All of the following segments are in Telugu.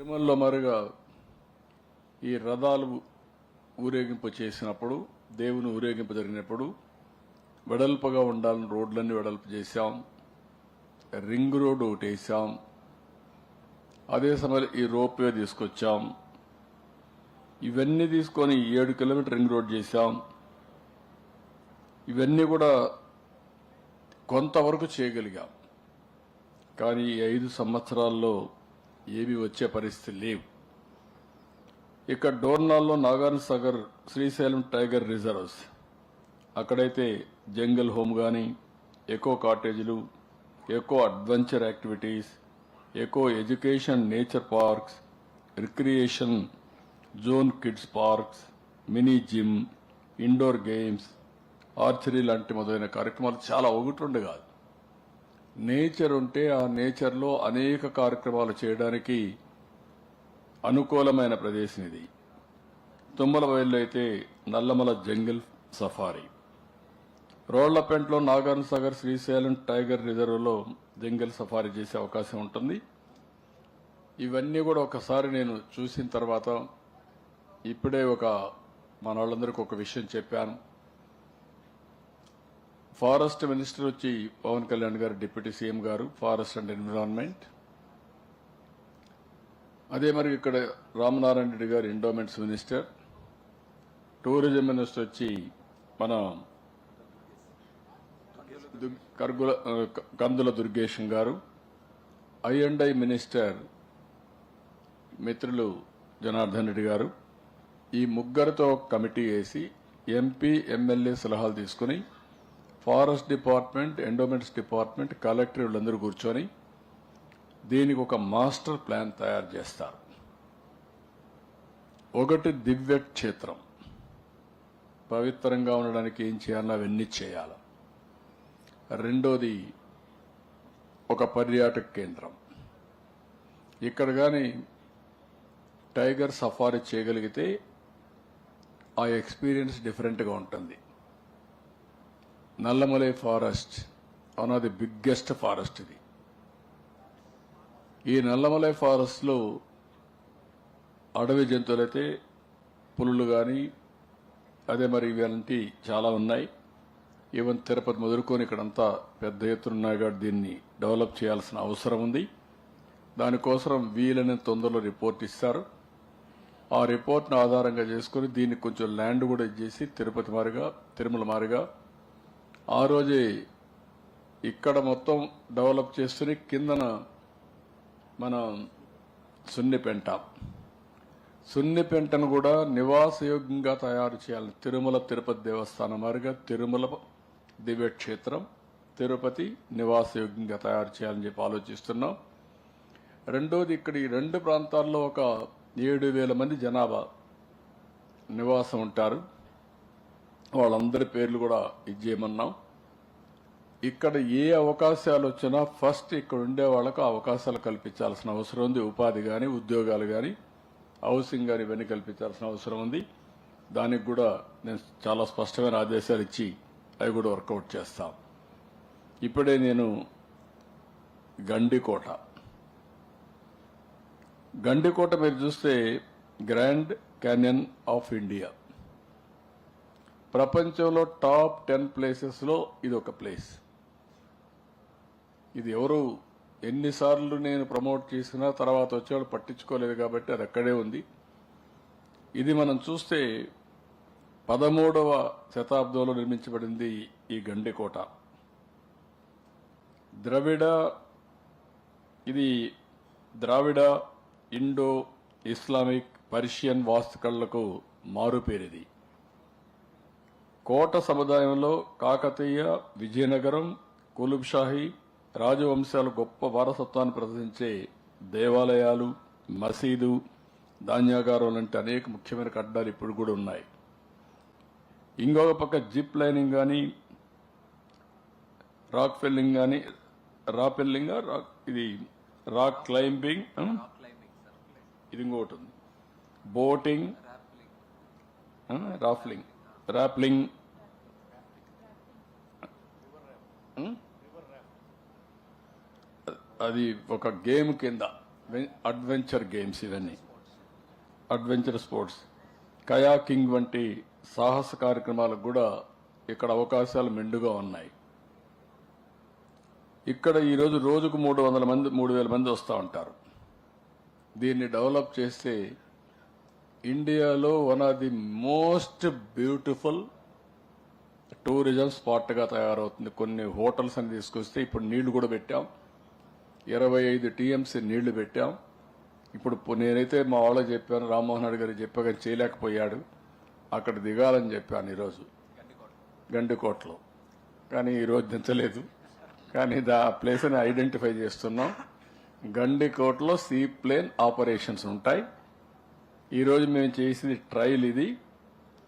తిరుమలలో మరుగా ఈ రథాలు ఊరేగింపు చేసినప్పుడు దేవుని ఊరేగింపు జరిగినప్పుడు వెడల్పుగా ఉండాలని రోడ్లన్నీ వెడల్పు చేశాం. రింగ్ రోడ్ ఒకటి వేసాం అదే సమయంలో ఈ రోప్వే తీసుకొచ్చాం. ఇవన్నీ తీసుకొని ఏడు కిలోమీటర్ రింగ్ రోడ్ చేశాం. ఇవన్నీ కూడా కొంతవరకు చేయగలిగాం. కానీ ఈ ఐదు సంవత్సరాల్లో ఏమీ వచ్చే పరిస్థితి లేవు. ఇక్కడ డోర్నాల్లో నాగార్జున సాగర్ శ్రీశైలం టైగర్ రిజర్వ్స్. అక్కడైతే జంగల్ హోమ్ కానీ eco కాటేజీలు eco adventure activities eco education nature parks recreation zone kids parks mini gym indoor games archery లాంటి మొదలైన కార్యక్రమాలు చాలా ఒకటి ఉండే కాదు. నేచర్ ఉంటే ఆ నేచర్లో అనేక కార్యక్రమాలు చేయడానికి అనుకూలమైన ప్రదేశం ఇది. తుమ్మల బయలు అయితే నల్లమల జంగిల్ సఫారీ. రోళ్ళపెంటలో నాగార్జున సాగర్ శ్రీశైలం టైగర్ రిజర్వ్లో జంగిల్ సఫారీ చేసే అవకాశం ఉంటుంది. ఇవన్నీ కూడా ఒకసారి నేను చూసిన తర్వాత ఇప్పుడే ఒక మన వాళ్ళందరికీ ఒక విషయం చెప్పాను. ఫారెస్ట్ మినిస్టర్ వచ్చి పవన్ కళ్యాణ్ గారు డిప్యూటీ సీఎం గారు ఫారెస్ట్ అండ్ ఎన్విరాన్మెంట్. అదే మరి ఇక్కడ రామనారాయణ రెడ్డి గారు ఎండోమెంట్స్ మినిస్టర్. టూరిజం మినిస్టర్ వచ్చి మన కర్గుల కందుల దుర్గేశం గారు. ఐ అండ్ ఐ మినిస్టర్ మిత్రులు జనార్దన్ రెడ్డి గారు. ఈ ముగ్గురితో కమిటీ వేసి ఎంపీ ఎమ్మెల్యే సలహాలు తీసుకుని forest department endowments department collector వీళ్ళందరూ కూర్చొని దీనికి ఒక మాస్టర్ ప్లాన్ తయారు చేస్తారు. ఒకటి దివ్య క్షేత్రం. పవిత్రంగా ఉండడానికి ఏం చేయాలో అవన్నీ చేయాలి. రెండోది ఒక పర్యాటక కేంద్రం. ఇక్కడ కానీ టైగర్ సఫారీ చేయగలిగితే ఆ ఎక్స్పీరియన్స్ డిఫరెంట్గా ఉంటుంది. Nallamala forest one of the biggest forest ఇది. ఈ నల్లమలై ఫారెస్ట్లో అడవి జంతువులైతే పులులు కానీ అదే మరి ఇలాంటి చాలా ఉన్నాయి. ఈవెన్ తిరుపతి మొదలుకొని ఇక్కడంతా పెద్ద ఎత్తున ఉన్నాయి కాబట్టి దీన్ని డెవలప్ చేయాల్సిన అవసరం ఉంది. దానికోసం వీలైన తొందరలో రిపోర్ట్ ఇస్తారు. ఆ రిపోర్ట్ను ఆధారంగా చేసుకుని దీన్ని కొంచెం ల్యాండ్ కూడా ఇచ్చేసి తిరుపతి మారిగా తిరుమల మారిగా ఆ రోజే ఇక్కడ మొత్తం డెవలప్ చేస్తూనే కిందన మన సున్నిపెంట సున్నిపెంటను కూడా నివాసయోగ్యంగా తయారు చేయాలి. తిరుమల తిరుపతి దేవస్థానం మారిగా తిరుమల దివ్యక్షేత్రం తిరుపతి నివాసయోగ్యంగా తయారు చేయాలని చెప్పి ఆలోచిస్తున్నాం. రెండోది ఇక్కడ ఈ రెండు ప్రాంతాల్లో ఒక ఏడు వేల మంది జనాభా నివాసం ఉంటారు. వాళ్ళందరి పేర్లు కూడా ఇచ్చేయమన్నాం ఇక్కడ ఏ అవకాశాలు వచ్చినా ఫస్ట్ ఇక్కడ ఉండే వాళ్ళకు అవకాశాలు కల్పించాల్సిన అవసరం ఉంది. ఉపాధి కానీ ఉద్యోగాలు కానీ హౌసింగ్ కానీ ఇవన్నీ కల్పించాల్సిన అవసరం ఉంది. దానికి కూడా నేను చాలా స్పష్టమైన ఆదేశాలు ఇచ్చి అవి కూడా వర్కౌట్ చేస్తాం. ఇప్పుడే నేను గండికోట. గండికోట మీరు చూస్తే గ్రాండ్ క్యానియన్ ఆఫ్ ఇండియా. ప్రపంచంలో టాప్ టెన్ ప్లేసెస్లో ఇది ఒక ప్లేస్. ఇది ఎవరు ఎన్నిసార్లు నేను ప్రమోట్ చేసినా తర్వాత వచ్చేవాడు పట్టించుకోలేదు కాబట్టి అది అక్కడే ఉంది. ఇది మనం చూస్తే పదమూడవ శతాబ్దంలో నిర్మించబడింది ఈ గండికోట ద్రవిడ ఇది ద్రావిడ ఇండో ఇస్లామిక్ పర్షియన్ వాస్తుకళ్ళకు మారుపేరిది. కోట సముదాయంలో కాకతీయ విజయనగరం కులుబ్షాహి రాజవంశాలు గొప్ప వారసత్వాన్ని ప్రదర్శించే దేవాలయాలు మసీదు ధాన్యాగారం లాంటి అనేక ముఖ్యమైన కట్టడాలు ఇప్పుడు కూడా ఉన్నాయి. ఇంకొక పక్క జిప్ లైనింగ్ కానీ రాక్ ఫెల్లింగ్ కానీ రాపెల్లింగ్ రాక్ ఇది రాక్ క్లైంబింగ్ ఇది ఇంకోటి ఉంది. Boating rappelling. రాప్లింగ్ hmm? అది ఒక గేమ్ కింద. అడ్వెంచర్ గేమ్స్ ఇవన్నీ. Adventure sports. కయాకింగ్ వంటి సాహస కార్యక్రమాలకు కూడా ఇక్కడ అవకాశాలు మెండుగా ఉన్నాయి. ఇక్కడ ఈరోజు రోజుకు మూడు వందల మంది మూడు వేల మంది వస్తూ ఉంటారు. దీన్ని డెవలప్ చేస్తే ఇండియాలో one of the most beautiful tourism స్పాట్గా తయారవుతుంది. కొన్ని హోటల్స్ అని తీసుకొస్తే ఇప్పుడు నీళ్ళు కూడా పెట్టాం. ఇరవై ఐదు టీఎంసీ నీళ్ళు పెట్టాం. ఇప్పుడు నేనైతే మా వాళ్ళకి చెప్పాను రామ్మోహన్ రెడ్డి గారికి చెప్పాక చేయలేకపోయాడు. అక్కడ దిగాలని చెప్పాను ఈరోజు. గండికోటలో. కానీ ఈరోజు దించలేదు. కానీ దా ప్లేస్ని ఐడెంటిఫై చేస్తున్నాం. గండికోటలో సీ ప్లేన్ ఆపరేషన్స్ ఉంటాయి. ఈరోజు మేము చేసింది ట్రయల్ ఇది.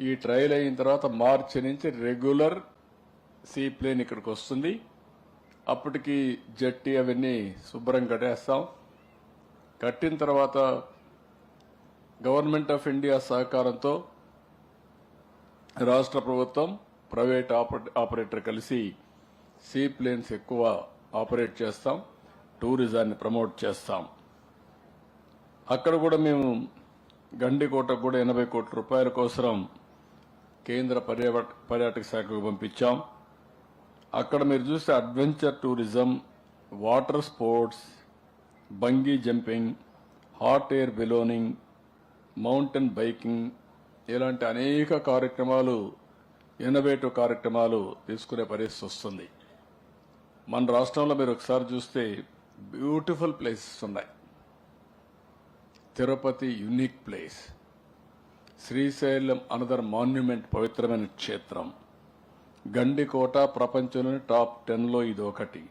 ఈ ట్రయల్ అయిన తర్వాత మార్చి నుంచి రెగ్యులర్ సీ ప్లేన్ ఇక్కడికి వస్తుంది. అప్పటికి జట్టి అవన్నీ శుభ్రం కట్టేస్తాం. కట్టిన తర్వాత గవర్నమెంట్ ఆఫ్ ఇండియా సహకారంతో రాష్ట్ర ప్రభుత్వం ప్రైవేట్ ఆపరే- ఆపరేటర్ కలిసి సీ ప్లేన్స్ ఎక్కువ ఆపరేట్ చేస్తాం. టూరిజాన్ని ప్రమోట్ చేస్తాం. అక్కడ కూడా మేము గండికోటకు కూడా ఎనభై కోట్ల రూపాయల కోసం కేంద్ర పర్యావట పర్యాటక శాఖకు పంపించాం. అక్కడ మీరు చూస్తే adventure tourism water sports bungee jumping hot air ballooning mountain biking ఇలాంటి అనేక కార్యక్రమాలు ఇన్నోవేటివ్ కార్యక్రమాలు తీసుకునే పరిస్థితి వస్తుంది. మన రాష్ట్రంలో మీరు ఒకసారి చూస్తే బ్యూటిఫుల్ ప్లేసెస్ ఉన్నాయి. Tirupati unique place. Srisailam another monument పవిత్రమైన క్షేత్రం. గండికోట ప్రపంచంలోని టాప్ టెన్లో ఇది ఒకటి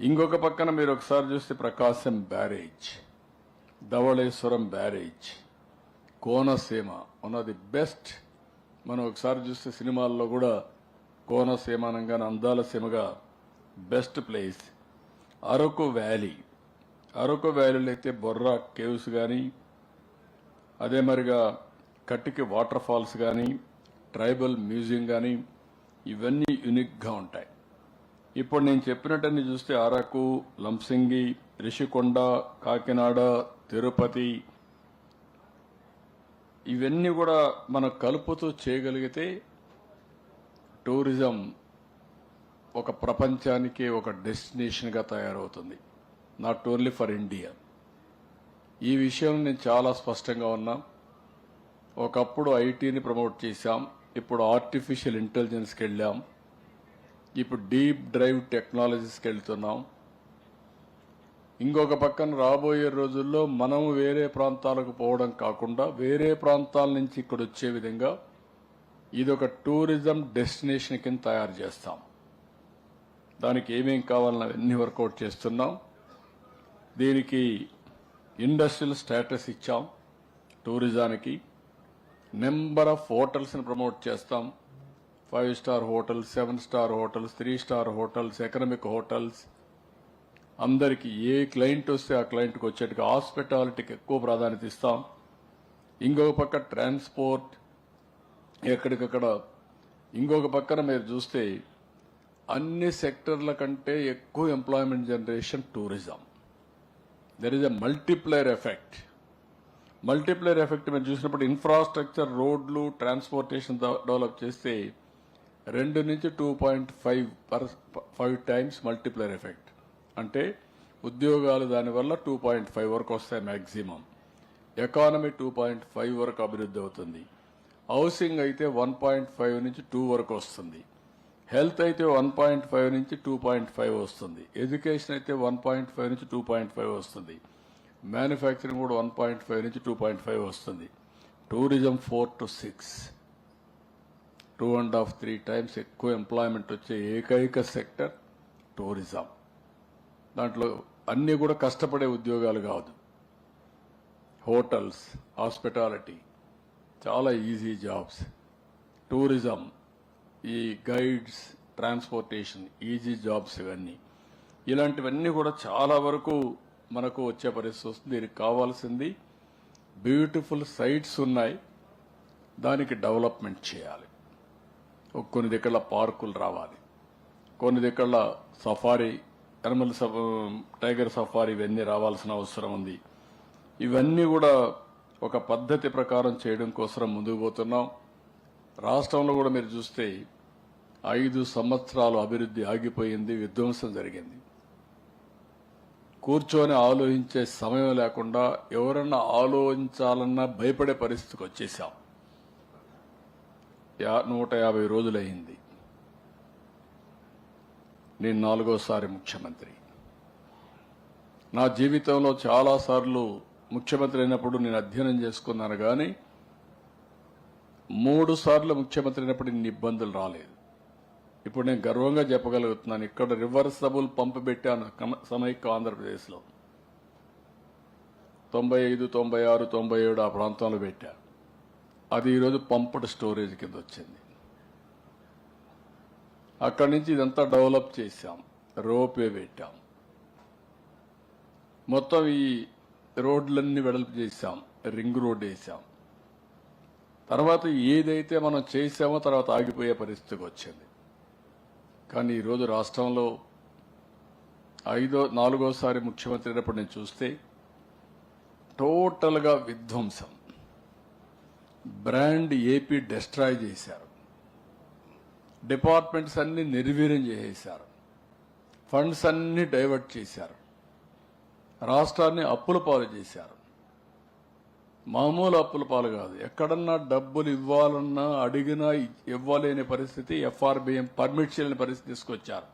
ఇంకొక పక్కన మీరు ఒకసారి చూస్తే Prakasam barrage. Dowleswaram barrage. Konaseema one of the best మనం ఒకసారి చూస్తే సినిమాల్లో కూడా కోనసీమ అనగానే అందాల సీమగా best place Araku valley. Araku వ్యాలీలో అయితే బొర్రా కేవ్స్ కానీ అదే మరిగా కట్టికి వాటర్ ఫాల్స్ కానీ ట్రైబల్ మ్యూజియం కానీ ఇవన్నీ యునిక్గా ఉంటాయి. ఇప్పుడు నేను చెప్పినట్టన్ని చూస్తే అరకు లంసింగి రిషికొండ కాకినాడ తిరుపతి ఇవన్నీ కూడా మనం కలుపుతూ చేయగలిగితే టూరిజం ఒక ప్రపంచానికి ఒక డెస్టినేషన్గా తయారవుతుంది. Not only for India. ఈ విషయంలో నేను చాలా స్పష్టంగా ఉన్నా. ఒకప్పుడు ఐటీని ప్రమోట్ చేశాం. ఇప్పుడు ఆర్టిఫిషియల్ ఇంటెలిజెన్స్కి వెళ్ళాం. ఇప్పుడు డీప్ డ్రైవ్ టెక్నాలజీస్కి వెళ్తున్నాం. ఇంకొక పక్కన రాబోయే రోజుల్లో మనం వేరే ప్రాంతాలకు పోవడం కాకుండా వేరే ప్రాంతాల నుంచి ఇక్కడ వచ్చే విధంగా ఇది ఒక టూరిజం డెస్టినేషన్ కింద తయారు చేస్తాం. దానికి ఏమేం కావాలని అవన్నీ వర్కౌట్ చేస్తున్నాం. దీనికి ఇండస్ట్రియల్ స్టేటస్ ఇచ్చాం టూరిజానికి. నెంబర్ ఆఫ్ హోటల్స్ని ప్రమోట్ చేస్తాం. Five star hotels seven star hotels three star hotels economic hotels. అందరికీ ఏ క్లయింట్ వస్తే ఆ క్లయింట్కి వచ్చేట్టుగా హాస్పిటాలిటీకి ఎక్కువ ప్రాధాన్యత ఇస్తాం. ఇంకొక పక్క ట్రాన్స్పోర్ట్ ఎక్కడికక్కడ. ఇంకొక పక్కన మీరు చూస్తే అన్ని సెక్టర్ల కంటే ఎక్కువ employment generation tourism. There is a multiplayer effect multiplier effect మీరు చూసినప్పుడు ఇన్ఫ్రాస్ట్రక్చర్ రోడ్లు ట్రాన్స్పోర్టేషన్ డెవలప్ చేస్తే రెండు నుంచి two point five per five times multiplayer effect అంటే ఉద్యోగాలు దానివల్ల టూ పాయింట్ ఫైవ్ వరకు వస్తాయి maximum economy two point five వరకు అభివృద్ధి అవుతుంది. హౌసింగ్ అయితే వన్ పాయింట్ ఫైవ్ నుంచి టూ వరకు వస్తుంది. హెల్త్ అయితే వన్ పాయింట్ ఫైవ్ నుంచి టూ పాయింట్ ఫైవ్ వస్తుంది. ఎడ్యుకేషన్ అయితే వన్ పాయింట్ ఫైవ్ నుంచి టూ పాయింట్ ఫైవ్ వస్తుంది. మ్యానుఫ్యాక్చరింగ్ కూడా వన్ పాయింట్ ఫైవ్ నుంచి టూ పాయింట్ ఫైవ్ వస్తుంది. Tourism four to six. Two and half three times ఎక్కువ ఎంప్లాయ్మెంట్ వచ్చే ఏకైక సెక్టర్ టూరిజం. దాంట్లో అన్నీ కూడా కష్టపడే ఉద్యోగాలు కాదు. హోటల్స్ హాస్పిటాలిటీ చాలా ఈజీ జాబ్స్. టూరిజం ఈ గైడ్స్ ట్రాన్స్పోర్టేషన్ ఈజీ జాబ్స్ ఇవన్నీ. ఇలాంటివన్నీ కూడా చాలా వరకు మనకు వచ్చే పరిస్థితి వస్తుంది. దీనికి కావాల్సింది బ్యూటిఫుల్ సైట్స్ ఉన్నాయి. దానికి డెవలప్మెంట్ చేయాలి. కొన్ని దగ్గర పార్కులు రావాలి. కొన్ని దగ్గర సఫారీ ఎనిమల్ సఫ టైగర్ సఫారీ ఇవన్నీ రావాల్సిన అవసరం ఉంది. ఇవన్నీ కూడా ఒక పద్ధతి ప్రకారం చేయడం కోసం ముందుకు పోతున్నాం. రాష్ట్రంలో కూడా మీరు చూస్తే ఐదు సంవత్సరాలు అభివృద్ధి ఆగిపోయింది విధ్వంసం జరిగింది. కూర్చొని ఆలోచించే సమయం లేకుండా ఎవరన్నా ఆలోచించాలన్నా భయపడే పరిస్థితికి వచ్చేసాం యా- నూట యాభై రోజులైంది నేను నాలుగోసారి ముఖ్యమంత్రి. నా జీవితంలో చాలాసార్లు ముఖ్యమంత్రి అయినప్పుడు నేను అధ్యయనం చేసుకున్నాను కానీ మూడు సార్లు ముఖ్యమంత్రి అయినప్పుడు ఇన్ని ఇబ్బందులు రాలేదు. ఇప్పుడు నేను గర్వంగా చెప్పగలుగుతున్నాను ఇక్కడ రివర్సబుల్ పంప్ పెట్టాను సమైక్య ఆంధ్రప్రదేశ్లో. తొంభై ఐదు తొంభై ఆరు తొంభై ఏడు ఆ ప్రాంతంలో పెట్టా. అది ఈరోజు పంప్డ్ స్టోరేజ్ కింద వచ్చింది. అక్కడి నుంచి ఇదంతా డెవలప్ చేశాం రోపే పెట్టాం. మొత్తం ఈ రోడ్లన్నీ వెడల్పు చేశాం రింగ్ రోడ్ వేసాం తర్వాత ఏదైతే మనం చేసామో తర్వాత ఆగిపోయే పరిస్థితికి వచ్చింది. కానీ ఈరోజు రాష్ట్రంలో ఐదో నాలుగోసారి ముఖ్యమంత్రి అయినప్పుడు నేను చూస్తే టోటల్గా విధ్వంసం. బ్రాండ్ ఏపీ డెస్ట్రాయ్ చేశారు. డిపార్ట్మెంట్స్ అన్ని నిర్వీర్యం చేసేశారు. ఫండ్స్ అన్ని డైవర్ట్ చేశారు. రాష్ట్రాన్ని అప్పుల పాలు చేశారు. మామూలు అప్పుల పాలు కాదు. ఎక్కడన్నా డబ్బులు ఇవ్వాలన్నా అడిగినా ఇవ్వలేని పరిస్థితి ఎఫ్ఆర్బిఎం పర్మిట్ చేయలేని పరిస్థితి తీసుకొచ్చారు.